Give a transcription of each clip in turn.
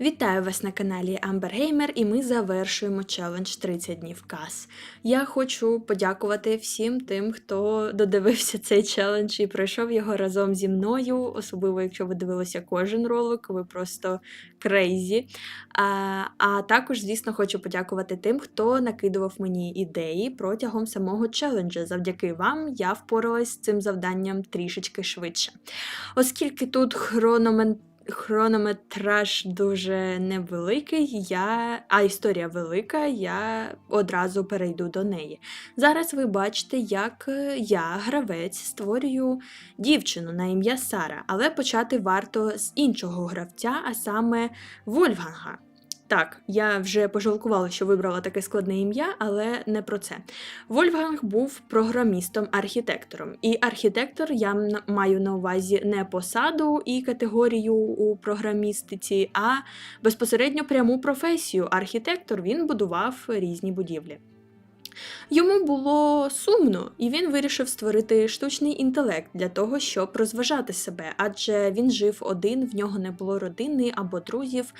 Вітаю вас на каналі Gamer і ми завершуємо челендж 30 днів кас. Я хочу подякувати всім тим, хто додивився цей челендж і пройшов його разом зі мною, особливо якщо ви дивилися кожен ролик, ви просто крейзі. А, а також, звісно, хочу подякувати тим, хто накидував мені ідеї протягом самого челенджа. Завдяки вам я впоралась з цим завданням трішечки швидше. Оскільки тут хрономен хронометраж дуже невеликий, я... а історія велика, я одразу перейду до неї. Зараз ви бачите, як е, я, гравець, створюю дівчину на ім'я Сара, але почати варто з іншого гравця, а саме Вольфганга. Так, я вже пожалкувала, що вибрала таке складне ім'я, але не про це. Вольфганг був програмістом-архітектором. І архітектор я маю на увазі не посаду і категорію у програмістиці, а безпосередньо пряму професію. Архітектор він будував різні будівлі. Йому було сумно, і він вирішив створити штучний інтелект для того, щоб розважати себе, адже він жив один, в нього не було родини або друзів,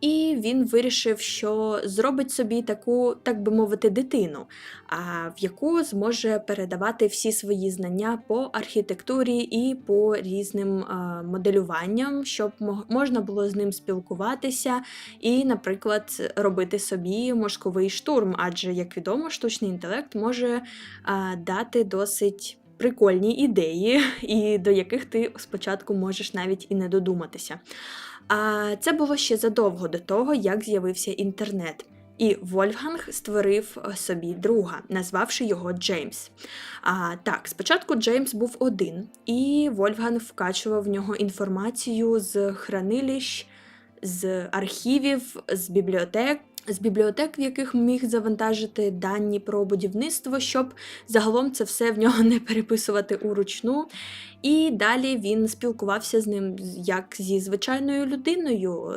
і він вирішив, що зробить собі таку, так би мовити, дитину, а в яку зможе передавати всі свої знання по архітектурі і по різним е, моделюванням, щоб можна було з ним спілкуватися і, наприклад, робити собі мозковий штурм, адже, як відомо, штучний інтелект може дати досить прикольні ідеї, і до яких ти спочатку можеш навіть і не додуматися. А це було ще задовго до того, як з'явився інтернет. І Вольфганг створив е, собі друга, назвавши його Джеймс. А так, спочатку Джеймс був один, і Вольфганг вкачував в нього інформацію з хранилищ, з архівів, з бібліотек. З бібліотек, в яких міг завантажити дані про будівництво, щоб загалом це все в нього не переписувати уручну. І далі він спілкувався з ним як зі звичайною людиною,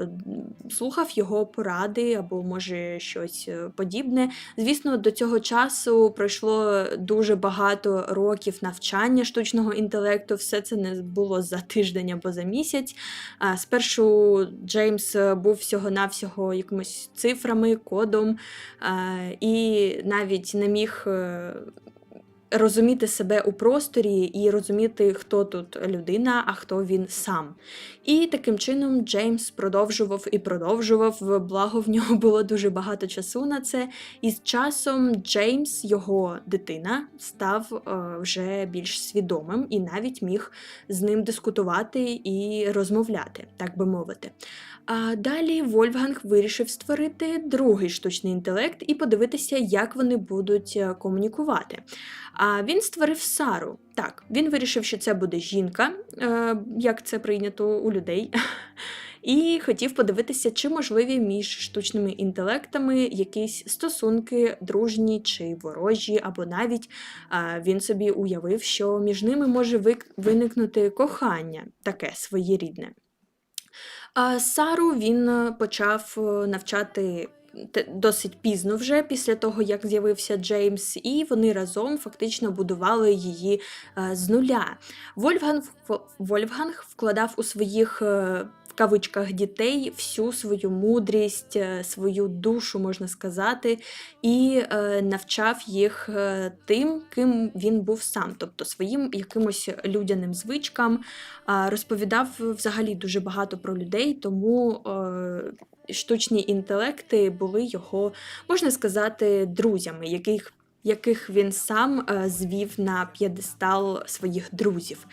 слухав його поради або, може, щось е, подібне. Звісно, до цього часу пройшло дуже багато років навчання штучного інтелекту. Все це не було за тиждень або за місяць. Спершу Джеймс був всього-навсього якимось цифрами, кодом, і навіть не міг е, розуміти себе у просторі і розуміти, хто тут людина, а хто він сам. І таким чином Джеймс продовжував і продовжував, благо в нього було дуже багато часу на це. І з часом Джеймс, його дитина, став е, вже більш свідомим і навіть міг з ним дискутувати і розмовляти, так би мовити. А далі Вольфганг вирішив створити другий штучний інтелект і подивитися, як вони будуть е, комунікувати. А він створив Сару. Так, він вирішив, що це буде жінка, е, як це прийнято у людей. І хотів подивитися, чи можливі між штучними інтелектами якісь стосунки дружні чи ворожі, або навіть е, він собі уявив, що між ними може виникнути кохання, таке своєрідне. А Сару він е, почав е, навчати досить пізно вже після того, як з'явився Джеймс, і вони разом фактично будували її е, з нуля. Вольфганг, Вольфганг вкладав у своїх. Кавичках дітей всю свою мудрість, е, свою душу, можна сказати, і е, навчав їх е, тим, ким він був сам, тобто своїм якимось людяним звичкам, розповідав взагалі дуже багато про людей, тому штучні інтелекти були його, можна сказати, друзями, яких. Яких він сам е, звів на п'єдестал своїх друзів.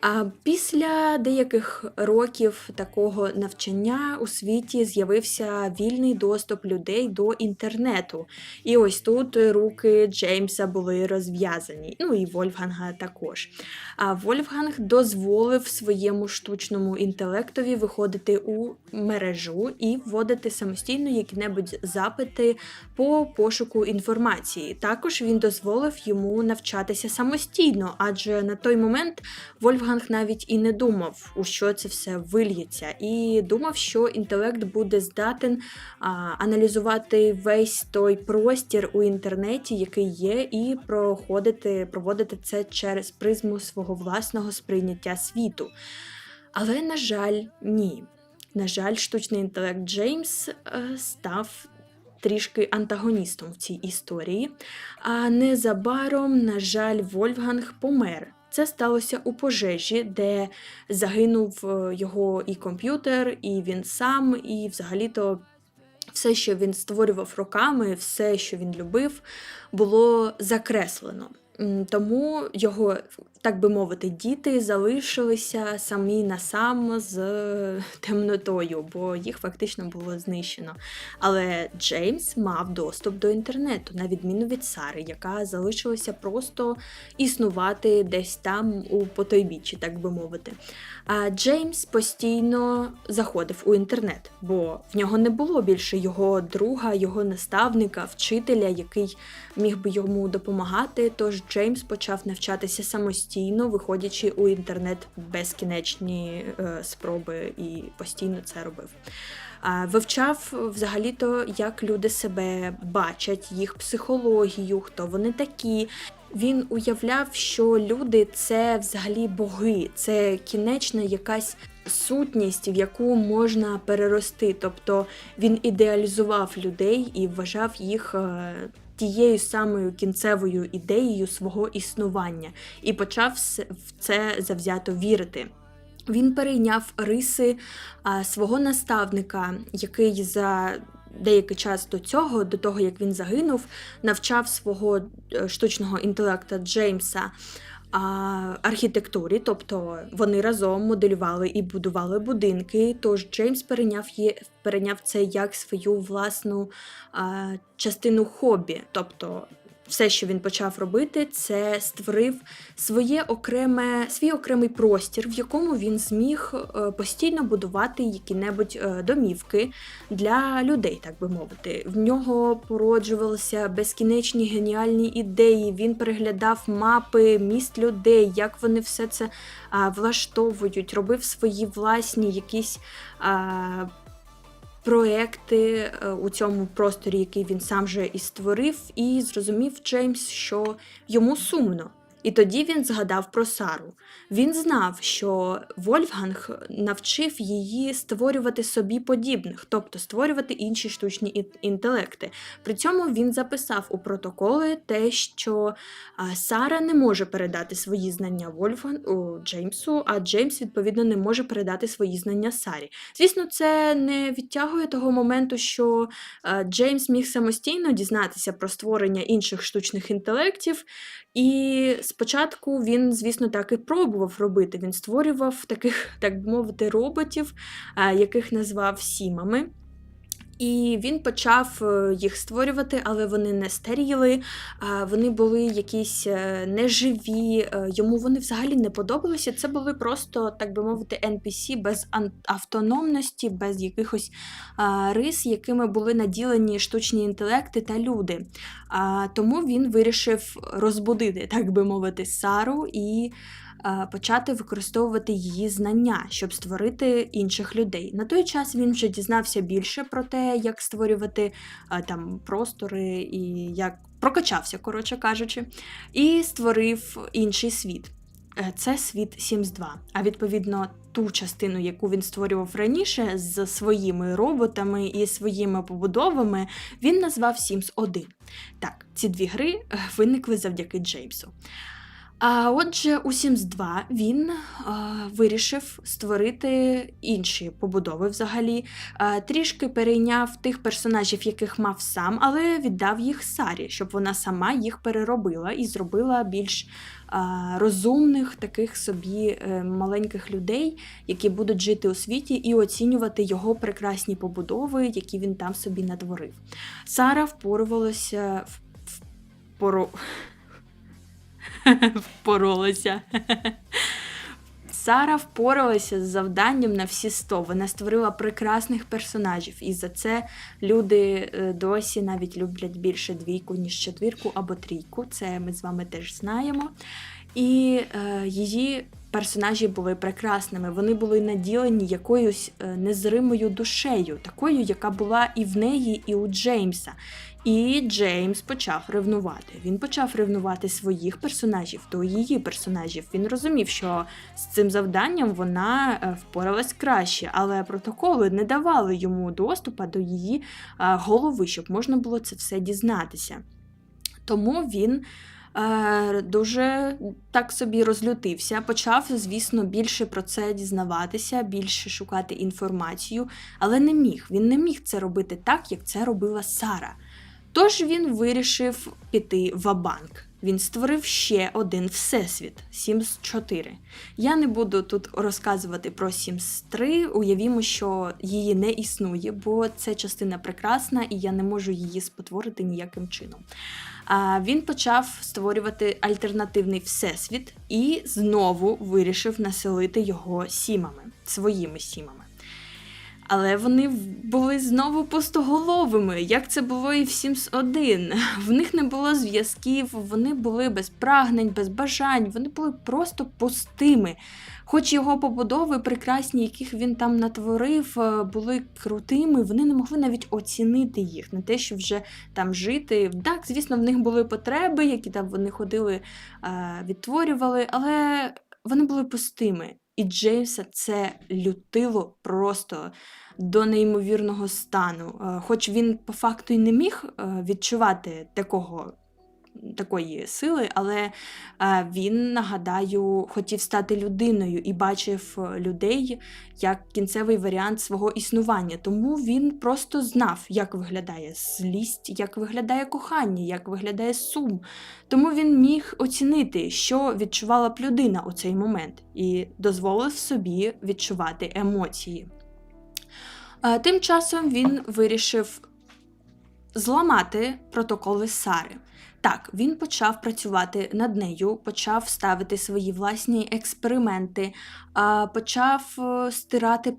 А після деяких років такого навчання у світі з'явився вільний доступ людей до інтернету. І ось тут руки Джеймса були розв'язані, ну і Вольфганга також. А Вольфганг дозволив своєму штучному інтелектові виходити у мережу і вводити самостійно які-небудь запити по пошуку інформації. Також він дозволив йому навчатися самостійно, адже на той момент Вольфганг навіть і не думав, у що це все вильється, і думав, що інтелект буде здатен а, аналізувати весь той простір у інтернеті, який є, і проходити, проводити це через призму свого власного сприйняття світу. Але, на жаль, ні. На жаль, штучний інтелект Джеймс е, став трішки антагоністом в цій історії. А незабаром, на жаль, Вольфганг помер. Це сталося у пожежі, де загинув е, його і комп'ютер, і він сам, і взагалі-то все, що він створював роками, все, що він любив, було закреслено. Тому його, так би мовити, діти залишилися самі на сам з темнотою, бо їх фактично було знищено. Але Джеймс мав доступ до інтернету, на відміну від Сари, яка залишилася просто існувати десь там у потойбіччі, так би мовити. А Джеймс постійно заходив у інтернет, бо в нього не було більше його друга, його наставника, вчителя, який міг би йому допомагати. Тож Джеймс почав навчатися самостійно, виходячи у інтернет безкінечні е, спроби і постійно це робив. Вивчав взагалі-то, як люди себе бачать, їх психологію, хто вони такі. Він уявляв, що люди це взагалі боги, це кінечна якась сутність, в яку можна перерости. Тобто він ідеалізував людей і вважав їх е, тією самою кінцевою ідеєю свого існування, і почав в це завзято вірити. Він перейняв риси свого наставника, який за деякий час до цього, до того як він загинув, навчав свого е, штучного інтелекта Джеймса архітектурі, тобто вони разом моделювали і будували будинки. Тож Джеймс перейняв, є, перейняв це як свою власну а, частину хобі. Тобто все, що він почав робити, це створив своє окреме, свій окремий простір, в якому він зміг е, постійно будувати які-небудь е, домівки для людей, так би мовити. В нього породжувалися безкінечні геніальні ідеї. Він переглядав мапи міст людей, як вони все це влаштовують, робив свої власні якісь. Проекти е, у цьому просторі, який він сам же і створив, і зрозумів Джеймс, що йому сумно. І тоді він згадав про Сару. Він знав, що Вольфганг навчив її створювати собі подібних, тобто створювати інші штучні інтелекти. При цьому він записав у протоколи те, що Сара не може передати свої знання Вольфгангу Джеймсу, а Джеймс, відповідно, не може передати свої знання Сарі. Звісно, це не відтягує того моменту, що Джеймс міг самостійно дізнатися про створення інших штучних інтелектів, і спочатку він, звісно, так і пробував робити. Він створював таких, так би мовити, роботів, е, яких назвав сімами. І він почав е, їх створювати, але вони не старіли, вони були якісь е, неживі, е, йому вони взагалі не подобалися. Це були просто, так би мовити, NPC без автономності, без якихось рис, якими були наділені штучні інтелекти та люди. Тому він вирішив розбудити, так би мовити, Сару і почати використовувати її знання, щоб створити інших людей. На той час він вже дізнався більше про те, як створювати там простори і як прокачався, коротше кажучи, і створив інший світ. Е, Це світ Sims 2. А відповідно, ту частину, яку він створював раніше з своїми роботами і своїми побудовами, він назвав Sims 1. Так, ці дві гри е, виникли завдяки Джеймсу. А отже, у Sims 2 він а, вирішив створити інші побудови взагалі. А, трішки перейняв тих персонажів, яких мав сам, але віддав їх Сарі, щоб вона сама їх переробила і зробила більш а, розумних таких собі е, маленьких людей, які будуть жити у світі і оцінювати його прекрасні побудови, які він там собі натворив. Сара впорувалася в, поро... впоролася. Сара впоралася з завданням на всі 100. Вона створила прекрасних персонажів, і за це люди е, досі навіть люблять більше двійку, ніж четвірку або трійку. Це ми з вами теж знаємо. І е, її персонажі були прекрасними. Вони були наділені якоюсь е, незримою душею, такою, яка була і в неї, і у Джеймса. І Джеймс почав ревнувати. Він почав ревнувати своїх персонажів до її персонажів. Він розумів, що з цим завданням вона е, впоралась краще, але протоколи не давали йому доступу до її е, голови, щоб можна було це все дізнатися. Тому він е, дуже так собі розлютився, почав, звісно, більше про це дізнаватися, більше шукати інформацію, але не міг. Він не міг це робити так, як це робила Сара. Тож він вирішив піти в банк. Він створив ще один всесвіт Sims 4. Я не буду тут розказувати про Sims 3. Уявімо, що її не існує, бо це частина прекрасна, і я не можу її спотворити ніяким чином. А він почав створювати альтернативний всесвіт і знову вирішив населити його сімами, своїми сімами. Але вони були знову пустоголовими, як це було і в Sims 1. В них не було зв'язків, вони були без прагнень, без бажань, вони були просто пустими. Хоч його побудови прекрасні, яких він там натворив, е, були крутими, вони не могли навіть оцінити їх, не те, що вже там жити. Так, звісно, в них були потреби, які там вони ходили, е, відтворювали, але вони були пустими. І Джеймса це лютило просто до неймовірного стану. Е, Хоч він по факту й не міг е, відчувати такого. Такої сили, але е, він, нагадаю, хотів стати людиною і бачив е, людей як кінцевий варіант свого існування. Тому він просто знав, як виглядає злість, як виглядає кохання, як виглядає сум. Тому він міг оцінити, що відчувала б людина у цей момент, і дозволив собі відчувати емоції. Е, Тим часом він вирішив зламати протоколи Сари. Так, він почав працювати над нею, почав ставити свої власні експерименти, почав е, стирати,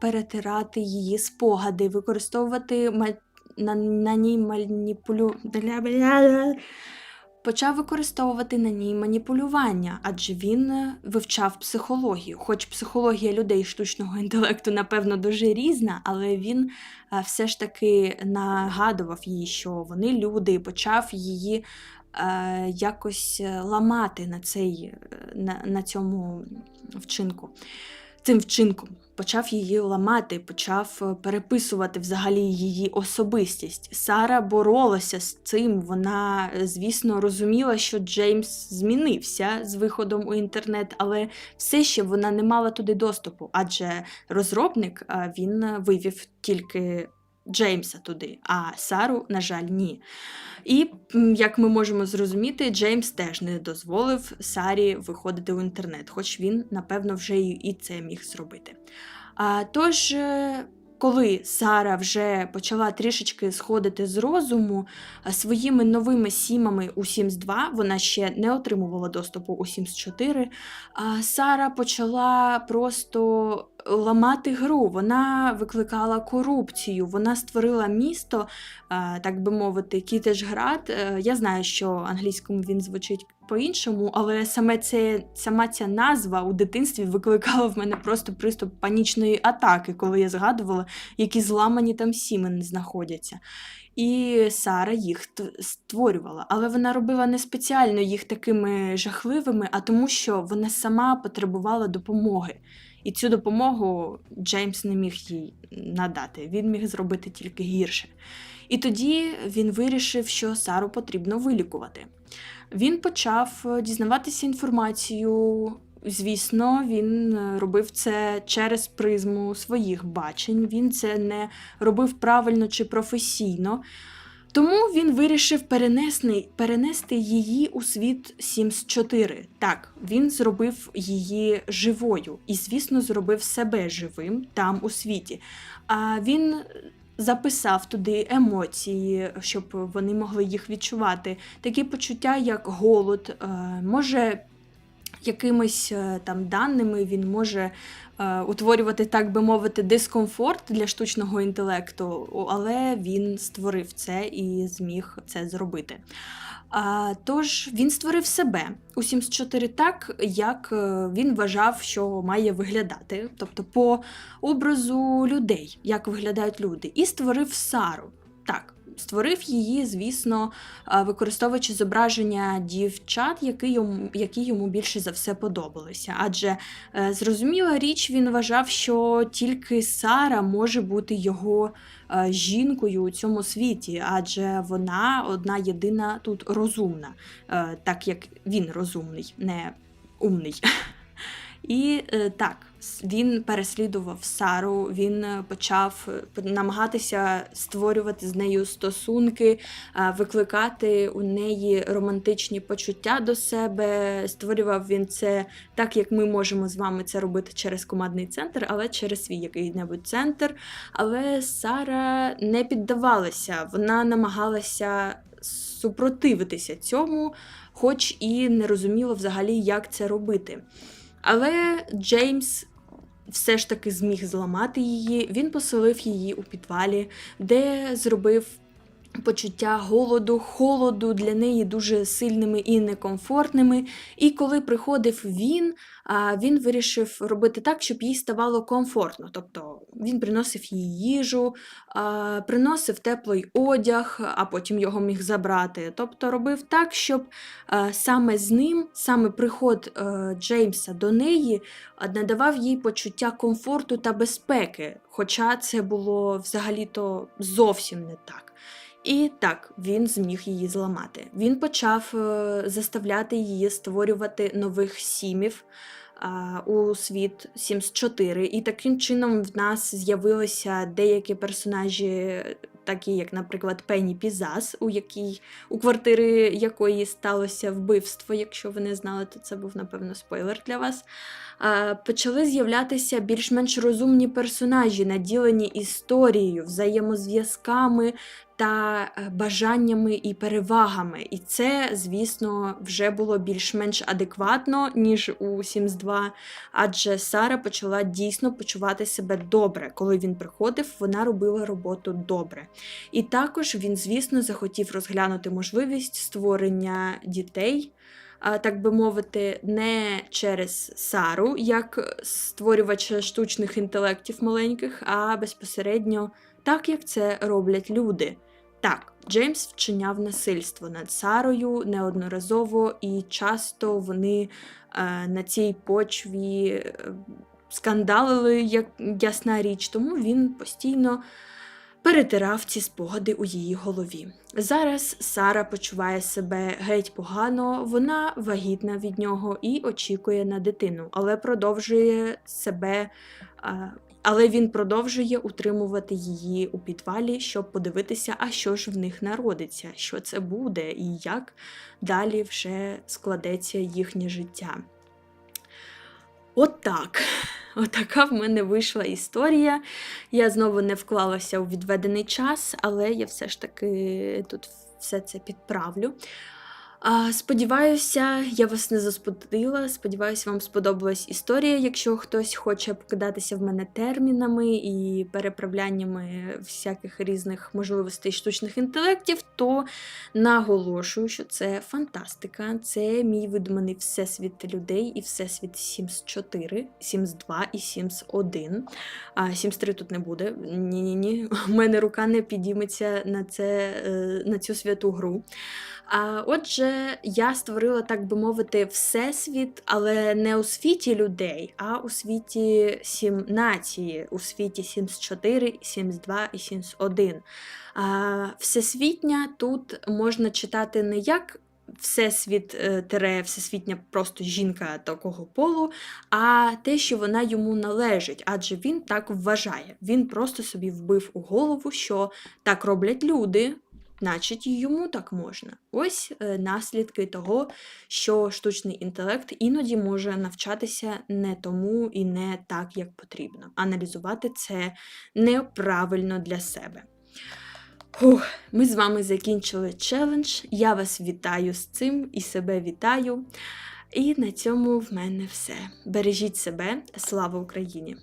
перетирати її спогади, використовувати на, на ній маніпулю... Почав використовувати на ній маніпулювання, адже він е, вивчав психологію. Хоч психологія людей штучного інтелекту, напевно, дуже різна, але він е, все ж таки нагадував їй, що вони люди, і почав її е, якось ламати на, цей, на, на цьому вчинку. Цим вчинком почав її ламати, почав е, переписувати взагалі її особистість. Сара боролася з цим. Вона, е, звісно, розуміла, що Джеймс змінився з виходом у інтернет, але все ще вона не мала туди доступу, адже розробник е, він вивів тільки Джеймса туди, а Сару, на жаль, ні. І, як ми можемо зрозуміти, Джеймс теж не дозволив Сарі виходити в інтернет, хоч він, напевно, вже і це міг зробити. А, тож, е, коли Сара вже почала трішечки сходити з розуму своїми новими сімами у Sims 2, вона ще не отримувала доступу у Sims 4, а Сара почала просто ламати гру. Вона викликала корупцію, вона створила місто, так би мовити, Кітежград. Е, Я знаю, що англійському він звучить по-іншому, але саме це, сама ця назва у дитинстві викликала в мене просто приступ панічної атаки, коли я згадувала, які зламані там сімени знаходяться. І Сара їх створювала, але вона робила не спеціально їх такими жахливими, а тому, що вона сама потребувала допомоги. І цю допомогу Джеймс не міг їй надати. Він міг зробити тільки гірше. І тоді він вирішив, що Сару потрібно вилікувати. Він почав е, дізнаватися інформацію. Звісно, він е, робив це через призму своїх бачень. Він це не робив правильно чи професійно. Тому він вирішив перенести, перенести її у світ Sims 4. Так, він зробив її живою і, звісно, зробив себе живим там у світі. А він записав туди емоції, щоб вони могли їх відчувати. Такі почуття, як голод, е, може якимись е, там даними він може е, утворювати, так би мовити, дискомфорт для штучного інтелекту, але він створив це і зміг це зробити. А, тож він створив себе у Sims 4 так, як е, він вважав, що має виглядати, тобто по образу людей, як виглядають люди, і створив Сару. Так, створив її, звісно, використовуючи зображення дівчат, які йому, які йому більше за все подобалися. Адже е, зрозуміла річ, він вважав, що тільки Сара може бути його е, жінкою у цьому світі, адже вона одна єдина тут розумна, е, так як він розумний, не умний. І е, так, він переслідував Сару, він е, почав е, намагатися створювати з нею стосунки, е, викликати у неї романтичні почуття до себе. Створював він це так, як ми можемо з вами це робити через командний центр, але через свій який-небудь центр. Але Сара не піддавалася, вона намагалася супротивитися цьому, хоч і не розуміла взагалі, як це робити. Але Джеймс все ж таки зміг зламати її. Він поселив її у підвалі, де зробив почуття голоду, холоду для неї дуже сильними і некомфортними. І коли приходив він, він вирішив робити так, щоб їй ставало комфортно. Тобто він приносив їй їжу, приносив теплий одяг, а потім його міг забрати. Тобто робив так, щоб саме з ним, саме приход е, Джеймса до неї надавав їй почуття комфорту та безпеки. Хоча це було взагалі-то зовсім не так. І так, він зміг її зламати. Він почав е, заставляти її створювати нових сімів у світ Sims 4. І таким чином в нас з'явилися деякі персонажі, такі як, наприклад, Пенні Пізас, у якій у квартири якої сталося вбивство. Якщо ви не знали, то це був напевно спойлер для вас. Почали з'являтися більш-менш розумні персонажі, наділені історією, взаємозв'язками та е, бажаннями і перевагами. І це, звісно, вже було більш-менш адекватно, ніж у Sims 2, адже Сара почала дійсно почувати себе добре. Коли він приходив, вона робила роботу добре. І також він, звісно, захотів розглянути можливість створення дітей. Так би мовити, не через Сару, як створювача штучних інтелектів маленьких, а безпосередньо так, як це роблять люди. Так, Джеймс вчиняв насильство над Сарою неодноразово, і часто вони е, на цій почві е, скандалили, як ясна річ, тому він постійно перетирав ці спогади у її голові. Зараз Сара почуває себе геть погано, вона вагітна від нього і очікує на дитину, але продовжує себе. Але він продовжує утримувати її у підвалі, щоб подивитися, а що ж в них народиться, що це буде і як далі вже складеться їхнє життя. От так. Отака в мене вийшла історія. Я знову не вклалася у відведений час, але я все ж таки тут все це підправлю. Сподіваюся, я вас не засподила. Сподіваюся, вам сподобалась історія. Якщо хтось хоче покидатися в мене термінами і переправляннями всяких різних можливостей штучних інтелектів, то наголошую, що це фантастика, це мій видуманий всесвіт людей і всесвіт Sims 4, Sims 2 і Sims 1. А Sims 3 тут не буде. Ні-ні-ні. У мене рука не підійметься на, це, е, на цю святу гру. А отже, я створила, так би мовити, всесвіт, але не у світі людей, а у світі сім нації, у світі Sims 4, Sims 2 і Sims 1. А, Всесвітня тут можна читати не як всесвіт е, тере, всесвітня просто жінка такого полу, а те, що вона йому належить, адже він так вважає. Він просто собі вбив у голову, що так роблять люди. Значить, йому так можна. Ось е, наслідки того, що штучний інтелект іноді може навчатися не тому і не так, як потрібно. Аналізувати це неправильно для себе. Фух, ми з вами закінчили челендж. Я вас вітаю з цим і себе вітаю. І на цьому в мене все. Бережіть себе, слава Україні!